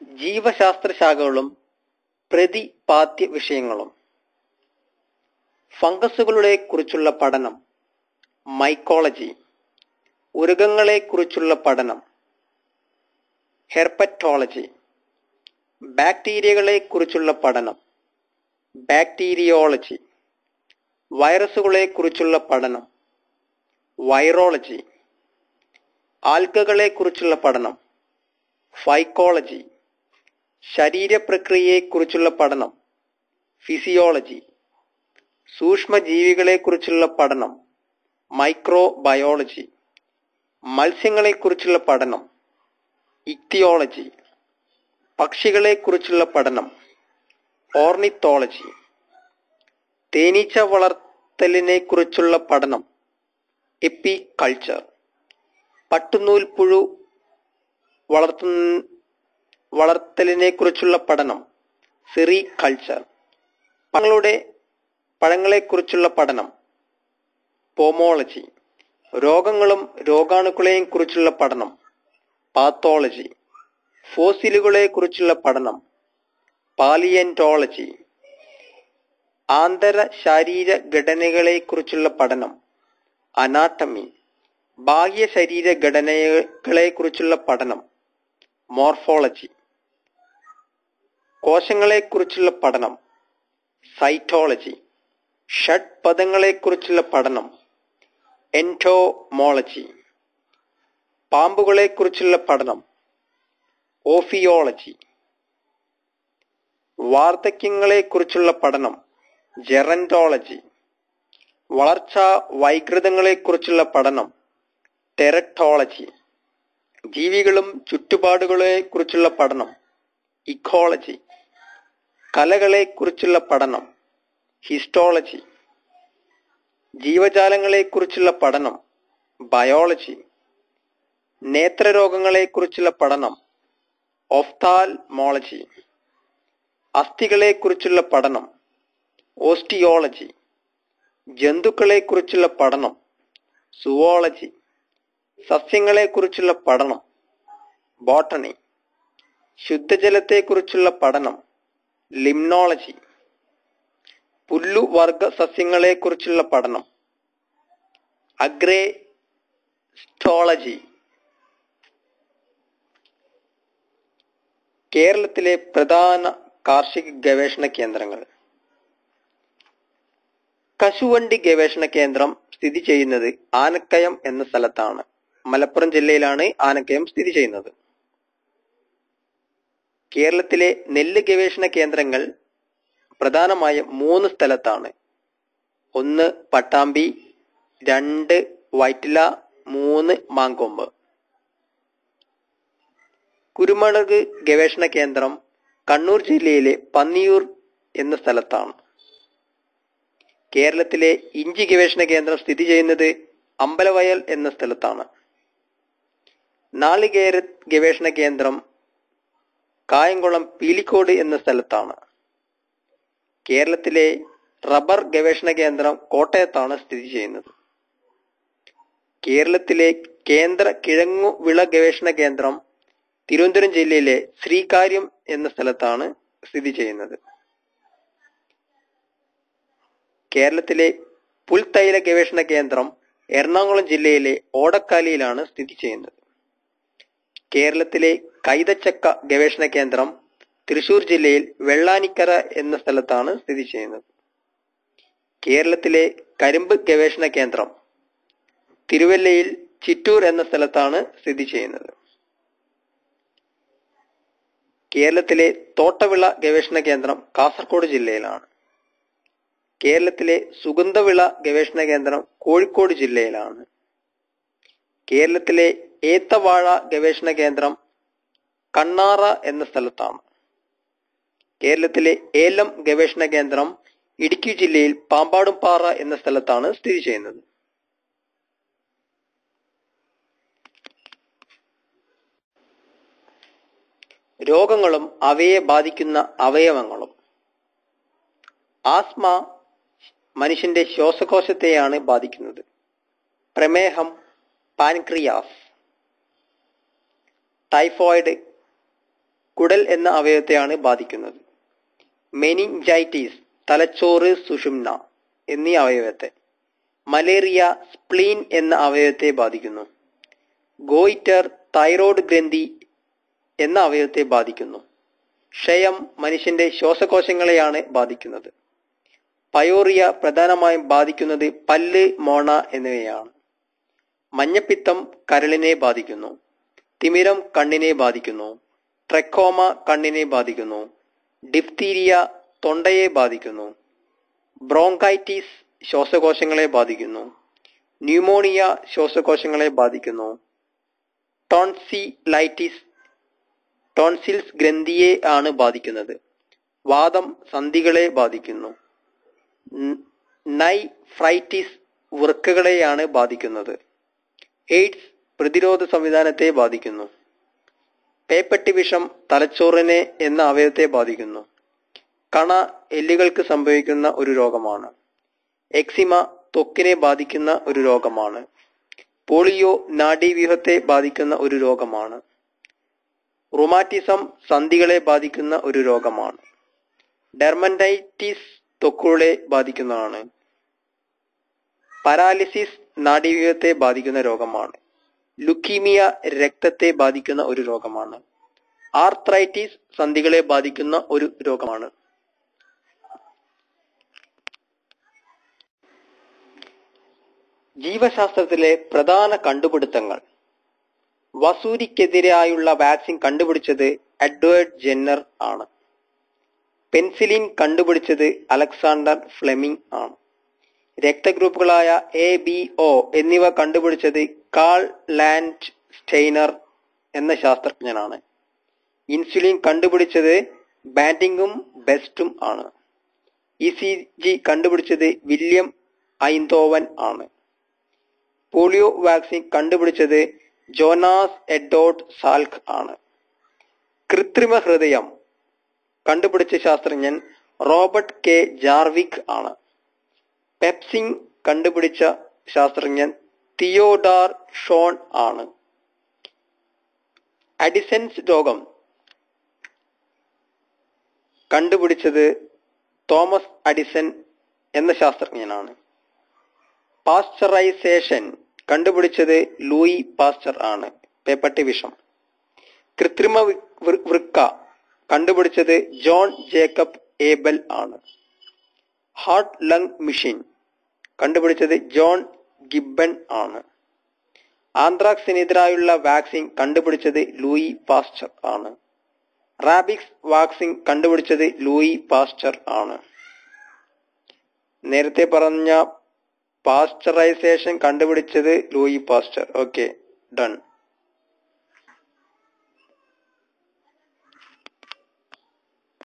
ജീവശാസ്ത്ര ശാഖകളും പ്രതിപാദ്യ വിഷയങ്ങളും ഫംഗസുകളുടെ കുറിച്ചുള്ള പഠനം മൈക്കോളജി ഉരുകങ്ങളെ കുറിച്ചുള്ള പഠനം ഹെർപ്പറ്റോളജി ബാക്ടീരിയകളെ കുറിച്ചുള്ള പഠനം ബാക്ടീരിയോളജി വൈറസുകളെ കുറിച്ചുള്ള പഠനം വൈറോളജി ആൽഗകളെ കുറിച്ചുള്ള പഠനം ഫൈക്കോളജി ശരീരപ്രക്രിയയെ കുറിച്ചുള്ള പഠനം. ഫിസിയോളജി. സൂക്ഷ്മജീവികളെക്കുറിച്ചുള്ള പഠനം. മൈക്രോബയോളജി. മത്സ്യങ്ങളെ കുറിച്ചുള്ള പഠനം. ഇക്തിയോളജി. പക്ഷികളെക്കുറിച്ചുള്ള പഠനം. ഓർണിത്തോളജി. തേനീച്ച വളർത്തലിനെ കുറിച്ചുള്ള പഠനം. എപ്പി കൾച്ചർ പട്ടുനൂൽ പുഴു വളർത്തു വളർത്തലിനെ കുറിച്ചുള്ള പഠനം. സിറി കൾച്ചർ പഴങ്ങളുടെ പഴങ്ങളെ കുറിച്ചുള്ള പഠനം. പോമോളജി രോഗങ്ങളും രോഗാണുക്കളെയും കുറിച്ചുള്ള പഠനം. പാത്തോളജി ഫോസിലുകളെ കുറിച്ചുള്ള പഠനം. പാലിയന്റോളജി ആന്തര ശാരീര ഘടനകളെ കുറിച്ചുള്ള പഠനം. അനാട്ടമി ബാഹ്യ ശരീര ഘടനകളെ കുറിച്ചുള്ള പഠനം. മോർഫോളജി കോശങ്ങളെ കുറിച്ചുള്ള പഠനം സൈറ്റോളജി ഷഡ് പദങ്ങളെക്കുറിച്ചുള്ള പഠനം എന്റോമോളജി പാമ്പുകളെക്കുറിച്ചുള്ള പഠനം ഓഫിയോളജി വാർദ്ധക്യങ്ങളെക്കുറിച്ചുള്ള പഠനം ജെറന്റോളജി വളർച്ചാ വൈകൃതങ്ങളെക്കുറിച്ചുള്ള പഠനം ടെറട്ടോളജി ജീവികളും ചുറ്റുപാടുകളെ കുറിച്ചുള്ള പഠനം ഇക്കോളജി കലകളെ കുറിച്ചുള്ള പഠനം ഹിസ്റ്റോളജി ജീവജാലങ്ങളെ കുറിച്ചുള്ള പഠനം ബയോളജി നേത്രരോഗങ്ങളെ കുറിച്ചുള്ള പഠനം ഓഫ്താൽമോളജി അസ്ഥികളെ കുറിച്ചുള്ള പഠനം ഓസ്റ്റിയോളജി ജന്തുക്കളെ കുറിച്ചുള്ള പഠനം സുവോളജി സസ്യങ്ങളെ കുറിച്ചുള്ള പഠനം ബോട്ടണി ശുദ്ധജലത്തെക്കുറിച്ചുള്ള പഠനം ലിംനോളജി. പുല്ലുവർഗ സസ്യങ്ങളെ കുറിച്ചുള്ള പഠനം. അഗ്രേസ്റ്റോളജി കേരളത്തിലെ പ്രധാന കാർഷിക ഗവേഷണ കേന്ദ്രങ്ങൾ. കശുവണ്ടി ഗവേഷണ കേന്ദ്രം സ്ഥിതി ചെയ്യുന്നത് ആനക്കയം എന്ന സ്ഥലത്താണ്. മലപ്പുറം ജില്ലയിലാണ് ആനക്കയം സ്ഥിതി ചെയ്യുന്നത്. കേരളത്തിലെ നെല്ല് ഗവേഷണ കേന്ദ്രങ്ങൾ പ്രധാനമായും മൂന്ന് സ്ഥലത്താണ്. ഒന്ന് പട്ടാമ്പി രണ്ട് വൈറ്റില മൂന്ന് മാങ്കൊമ്പ്. കുരുമുളക് ഗവേഷണ കേന്ദ്രം കണ്ണൂർ ജില്ലയിലെ പന്നിയൂർ എന്ന സ്ഥലത്താണ്. കേരളത്തിലെ ഇഞ്ചി ഗവേഷണ കേന്ദ്രം സ്ഥിതി ചെയ്യുന്നത് അമ്പലവയൽ എന്ന സ്ഥലത്താണ്. നാളികേര ഗവേഷണ കേന്ദ്രം കായംകുളം പീലിക്കോട് എന്ന സ്ഥലത്താണ്. കേരളത്തിലെ റബ്ബർ ഗവേഷണ കേന്ദ്രം കോട്ടയത്താണ് സ്ഥിതി ചെയ്യുന്നത്. കേരളത്തിലെ കേന്ദ്ര കിഴങ്ങു വിള ഗവേഷണ കേന്ദ്രം തിരുവനന്തപുരം ജില്ലയിലെ ശ്രീകാര്യം എന്ന സ്ഥലത്താണ് സ്ഥിതി ചെയ്യുന്നത്. കേരളത്തിലെ പുൽത്തൈല ഗവേഷണ കേന്ദ്രം എറണാകുളം ജില്ലയിലെ ഓടക്കാലിയിലാണ് സ്ഥിതി ചെയ്യുന്നത്. കേരളത്തിലെ കൈതച്ചക്ക ഗവേഷണ കേന്ദ്രം തൃശൂർ ജില്ലയിൽ വെള്ളാനിക്കര എന്ന സ്ഥലത്താണ് സ്ഥിതി ചെയ്യുന്നത്. കേരളത്തിലെ കരിമ്പ് ഗവേഷണ കേന്ദ്രം തിരുവല്ലയിൽ ചിറ്റൂർ എന്ന സ്ഥലത്താണ് സ്ഥിതി ചെയ്യുന്നത്. കേരളത്തിലെ തോട്ടവിള ഗവേഷണ കേന്ദ്രം കാസർഗോഡ് ജില്ലയിലാണ്. കേരളത്തിലെ സുഗന്ധവിള ഗവേഷണ കേന്ദ്രം കോഴിക്കോട് ജില്ലയിലാണ്. കേരളത്തിലെ ഏത്തവാഴ ഗവേഷണ കേന്ദ്രം കണ്ണാറ എന്ന സ്ഥലത്താണ്. കേരളത്തിലെ ഏലം ഗവേഷണ കേന്ദ്രം ഇടുക്കി ജില്ലയിൽ പാമ്പാടുംപാറ എന്ന സ്ഥലത്താണ് സ്ഥിതി ചെയ്യുന്നത്. രോഗങ്ങളും അവയെ ബാധിക്കുന്ന അവയവങ്ങളും. ആസ്മ മനുഷ്യന്റെ ശ്വാസകോശത്തെയാണ് ബാധിക്കുന്നത്. പ്രമേഹം പാൻക്രിയാസ് ടൈഫോയിഡ് കുടൽ എന്ന അവയവത്തെയാണ് ബാധിക്കുന്നത്. മെനിഞ്ചൈറ്റിസ് തലച്ചോറ് സുഷുമ്ന എന്നീ അവയവത്തെ. മലേറിയ സ്പ്ലീൻ എന്ന അവയവത്തെ ബാധിക്കുന്നു. ഗോയിറ്റർ തൈറോയ്ഡ് ഗ്രന്ഥി എന്ന അവയവത്തെ ബാധിക്കുന്നു. ക്ഷയം മനുഷ്യന്റെ ശ്വാസകോശങ്ങളെയാണ് ബാധിക്കുന്നത്. പയോറിയ പ്രധാനമായും ബാധിക്കുന്നത് പല്ല് മോണ എന്നിവയാണ്. മഞ്ഞപ്പിത്തം കരളിനെ ബാധിക്കുന്നു. തിമിരം കണ്ണിനെ ബാധിക്കുന്നു. ട്രെക്കോമ കണ്ണിനെ ബാധിക്കുന്നു. ഡിഫ്തീരിയ തൊണ്ടയെ ബാധിക്കുന്നു. ബ്രോങ്കൈറ്റിസ് ശ്വാസകോശങ്ങളെ ബാധിക്കുന്നു. ന്യൂമോണിയ ശ്വാസകോശങ്ങളെ ബാധിക്കുന്നു. ടോൺസിലൈറ്റിസ് ടോൺസിൽസ് ഗ്രന്ഥിയെ ആണ് ബാധിക്കുന്നത്. വാദം സന്ധികളെ ബാധിക്കുന്നു. നൈ ഫ്രൈറ്റിസ് വൃക്കകളെയാണ് ബാധിക്കുന്നത്. എയ്ഡ്സ് പ്രതിരോധ സംവിധാനത്തെ ബാധിക്കുന്നു. പേപ്പട്ടി വിഷം തലച്ചോറിനെ എന്ന അവയവത്തെ ബാധിക്കുന്നു. കണ എല്ലുകൾക്ക് സംഭവിക്കുന്ന ഒരു രോഗമാണ്. എക്സിമ ത്വക്കിനെ ബാധിക്കുന്ന ഒരു രോഗമാണ്. പോളിയോ നാഡീവ്യൂഹത്തെ ബാധിക്കുന്ന ഒരു രോഗമാണ്. റുമാറ്റിസം സന്ധികളെ ബാധിക്കുന്ന ഒരു രോഗമാണ്. ഡെർമൻഡൈറ്റിസ് തൊക്കുകളെ ബാധിക്കുന്നതാണ്. പരാലിസിസ് നാഡീവ്യൂഹത്തെ ബാധിക്കുന്ന രോഗമാണ്. ലുക്കീമിയ രക്തത്തെ ബാധിക്കുന്ന ഒരു രോഗമാണ്. ആർത്രൈറ്റിസ് സന്ധികളെ ബാധിക്കുന്ന ഒരു രോഗമാണ്. ജീവശാസ്ത്രത്തിലെ പ്രധാന കണ്ടുപിടുത്തങ്ങൾ. വസൂരിക്കെതിരായുള്ള വാക്സിൻ കണ്ടുപിടിച്ചത് എഡ്വേർഡ് ജെന്നർ ആണ്. പെൻസിലിൻ കണ്ടുപിടിച്ചത് അലക്സാണ്ടർ ഫ്ലെമിംഗ് ആണ്. രക്തഗ്രൂപ്പുകളായ എ ബി ഒ എന്നിവ കണ്ടുപിടിച്ചത് കാൾ ലാൻഡ് സ്റ്റെയ്നർ എന്ന ശാസ്ത്രജ്ഞനാണ്. ഇൻസുലിൻ കണ്ടുപിടിച്ചത് ബാറ്റിംഗും ബെസ്റ്റും ആണ്. ഇ സി ജി കണ്ടുപിടിച്ചത് വില്യം ഐന്തോവൻ ആണ്. പോളിയോ വാക്സിൻ കണ്ടുപിടിച്ചത് ജോനാസ് എഡോട്ട് സാൽഖ് ആണ്. കൃത്രിമ ഹൃദയം കണ്ടുപിടിച്ച ശാസ്ത്രജ്ഞൻ റോബർട്ട് കെ ജാർവിക് ആണ്. പെപ്സിങ് കണ്ടുപിടിച്ച ശാസ്ത്രജ്ഞൻ തിയോഡാർ ഷോൺ ആണ്. അഡിസൻസ് രോഗം. കണ്ടുപിടിച്ചത് തോമസ് അഡിസൺ എന്ന ശാസ്ത്രജ്ഞനാണ്. പാസ്ചറൈസേഷൻ കണ്ടുപിടിച്ചത് ലൂയി പാസ്ചർ ആണ്. പേപ്പട്ടി വിഷം. കൃത്രിമ വൃക്ക കണ്ടുപിടിച്ചത് ജോൺ ജേക്കബ് ഏബൽ ആണ്. ഹാർട്ട് ലങ് മെഷീൻ കണ്ടുപിടിച്ചത് ജോൺ ഗിബൺ ആണ്. ആന്ത്രാക്സിനെതിരായുള്ള വാക്സിൻ കണ്ടുപിടിച്ചത് ലൂയി പാസ്റ്റർ ആണ്. റാബിക്സ് വാക്സിൻ കണ്ടുപിടിച്ചത് ലൂയി പാസ്റ്റർ ആണ്. നേരത്തെ പറഞ്ഞ പാസ്റ്ററൈസേഷൻ കണ്ടുപിടിച്ചത് ലൂയി പാസ്റ്റർ. Okay done.